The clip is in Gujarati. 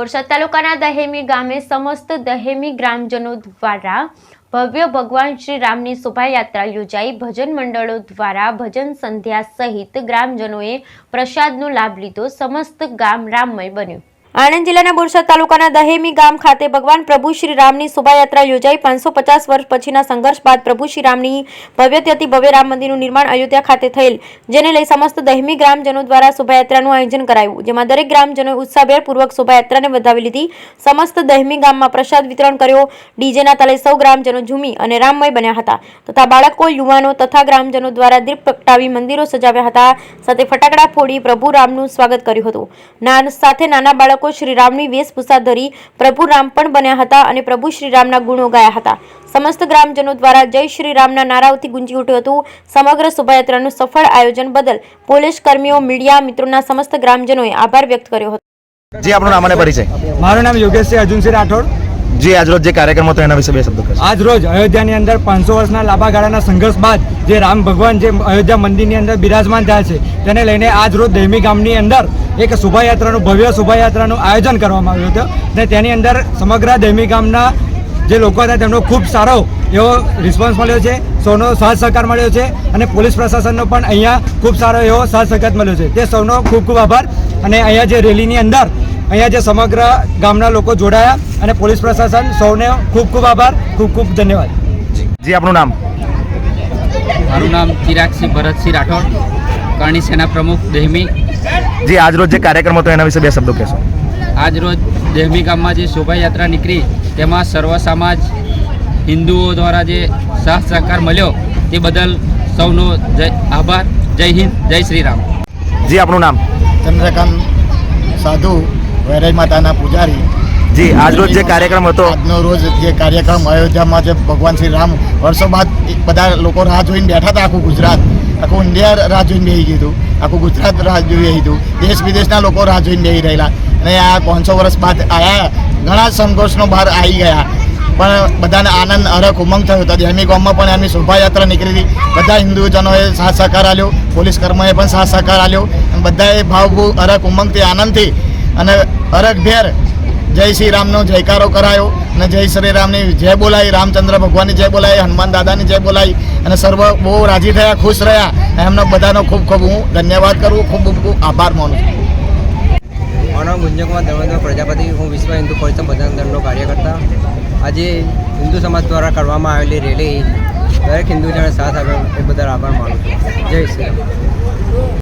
બોરસદ તાલુકાના દહેમી ગામે સમસ્ત દહેમી ગ્રામજનો દ્વારા ભવ્ય ભગવાન શ્રી રામની શોભાયાત્રા યોજાઈ. ભજન મંડળો દ્વારા ભજન સંધ્યા સહિત ગ્રામજનોએ પ્રસાદનો લાભ લીધો. સમસ્ત ગામ રામમય બન્યું. આણંદ જિલ્લાના બોરસદ તાલુકાના દહેમી ગામ ખાતે ભગવાન પ્રભુ શ્રી રામની શોભાયાત્રા યોજાઈ. પાંચસો પચાસ વર્ષ પછીના સંઘર્ષ બાદ પ્રભુ શ્રી રામની ભવ્યત્યથી ભવ્ય રામ મંદિરનું નિર્માણ અયોધ્યા ખાતે થયેલ, જેને લઈ સમસ્ત દહેમી ગ્રામજનો દ્વારા શોભાયાત્રાનું આયોજન કરાયું. જેમાં દરેક ગ્રામજનોએ ઉત્સાહભેર પૂર્વક શોભાયાત્રાને વધાવી લીધી. સમસ્ત દહેમી ગામમાં પ્રસાદ વિતરણ કર્યો. ડીજેના તાલે સૌ ગ્રામજનો ઝૂમી અને રામમય બન્યા હતા. તથા બાળકો, યુવાનો તથા ગ્રામજનો દ્વારા દીપ પ્રગટાવી મંદિરો સજાવ્યા હતા. સાથે ફટાકડા ફોડી પ્રભુ રામનું સ્વાગત કર્યું હતું. નાન સાથે નાના બાળકો શ્રી રામની વેશભૂષા ધરી પ્રભુ રામ પણ બન્યા હતા અને પ્રભુ શ્રીરામના ગુણો ગાયા હતા. સમસ્ત ગ્રામજનો દ્વારા જય શ્રી રામના નારાઓથી ગુંજી ઉઠ્યું હતું. સમગ્ર શોભાયાત્રાનું સફળ આયોજન બદલ પોલીસ કર્મીઓ મીડિયા મિત્રોના સમસ્ત ગ્રામજનોએ આભાર વ્યક્ત કર્યો હતો. જી આપણું નામ અને પરિચય? મારું નામ યોગેશસિંહ અર્જુનસિંહ રાઠોડ. જી આજરોજ જે કાર્યક્રમ હતો એના વિશે બે શબ્દો કહેશો. આજ રોજ અયોધ્યાની અંદર પાંચસો વર્ષના લાંબા ગાળાના સંઘર્ષ બાદ જે રામ ભગવાન જે અયોધ્યા મંદિરની અંદર બિરાજમાન થયા છે, તેને લઈને આજ રોજ દહેમી ગામની અંદર એક શોભાયાત્રાનું, ભવ્ય શોભાયાત્રાનું આયોજન કરવામાં આવ્યું હતું. અને તેની અંદર સમગ્ર દહેમી ગામના જે લોકો હતા તેમનો ખૂબ સારો એવો રિસ્પોન્સ મળ્યો છે, સૌનો સહજ સહકાર મળ્યો છે અને પોલીસ પ્રશાસનનો પણ અહીંયા ખૂબ સારો એવો સહજ સહકાર મળ્યો છે. તે સૌનો ખૂબ ખૂબ આભાર. અને અહીંયા જે રેલીની અંદર અહીંયા જે સમગ્ર ગામના લોકો જોડાયા અને પોલીસ પ્રશાસન સૌને ખૂબ ખૂબ આભાર ખૂબ ખૂબ ધન્યવાદ. જી આપણું નામ? મારું નામ ચિરાગસિંહ ભરતસિંહ રાઠોડ કરણી સેના પ્રમુખ દહેમી. જી આજરોજ જે કાર્યક્રમ હતો એના વિશે બે શબ્દો કહેશો. આજરોજ દહેમી ગામમાં જે શોભાયાત્રા નીકળી તેમાં સર્વ સમાજ હિન્દુઓ દ્વારા જે સાથ સહકાર મળ્યો તે બદલ સૌનો જય આભાર. જય હિન્દ જય શ્રી રામ. જી આપણું નામ? ચંદ્રકાંત સાધુ. વૈરાઈ માતાના પૂજારી. જી આજરોજ જે કાર્યક્રમ હતો. આજનો રોજ જે કાર્યક્રમ અયોધ્યામાં જે ભગવાન શ્રી રામ વર્ષો બાદ બધા લોકો રાહ જોઈને બેઠા હતા આખું ગુજરાત. આખું ઇન્ડિયા રાહ જોઈને બેસી ગયું આખું ગુજરાત રાહ જોઈ હતું. દેશ વિદેશના લોકો રાહ જોઈને બેસી રહેલા. અને આ પાંચસો વર્ષ બાદ આયા. ઘણા સંઘર્ષનો બહાર આવી ગયા. પણ બધાને આનંદ અરક ઉમંગ થયો હતો. ધ્યામી ગામમાં પણ એમની શોભાયાત્રા નીકળી હતી. બધા હિન્દુજનોએ સાથ સહકાર આપ્યો. પોલીસ કર્મોએ પણ સાથ સહકાર આપ્યો. અને બધાએ ભાવભૂ અરક ઉમંગથી આનંદથી અને અરગભેર જય શ્રી રામનો જયકારો કરાયો અને જય શ્રી રામની જય બોલાઈ, રામચંદ્ર ભગવાનની જય બોલાઈ, હનુમાન દાદાની જય બોલાઈ અને સર્વ બહુ રાજી થયા, ખુશ રહ્યા. એમનો બધાનો ખૂબ ખૂબ હું ધન્યવાદ કરું, ખૂબ ખૂબ આભાર માનું નામ ગુંજકુમાર ધર્મેન્દ્ર પ્રજાપતિ, હું વિશ્વ હિન્દુ પરિષદ બજરંગ દળનો કાર્યકર્તા. આજે હિન્દુ સમાજ દ્વારા કરવામાં આવેલી રેલી દરેક હિન્દુજને સાથ આપ્યો એ બદલ આભાર માનું જય શ્રી રામ.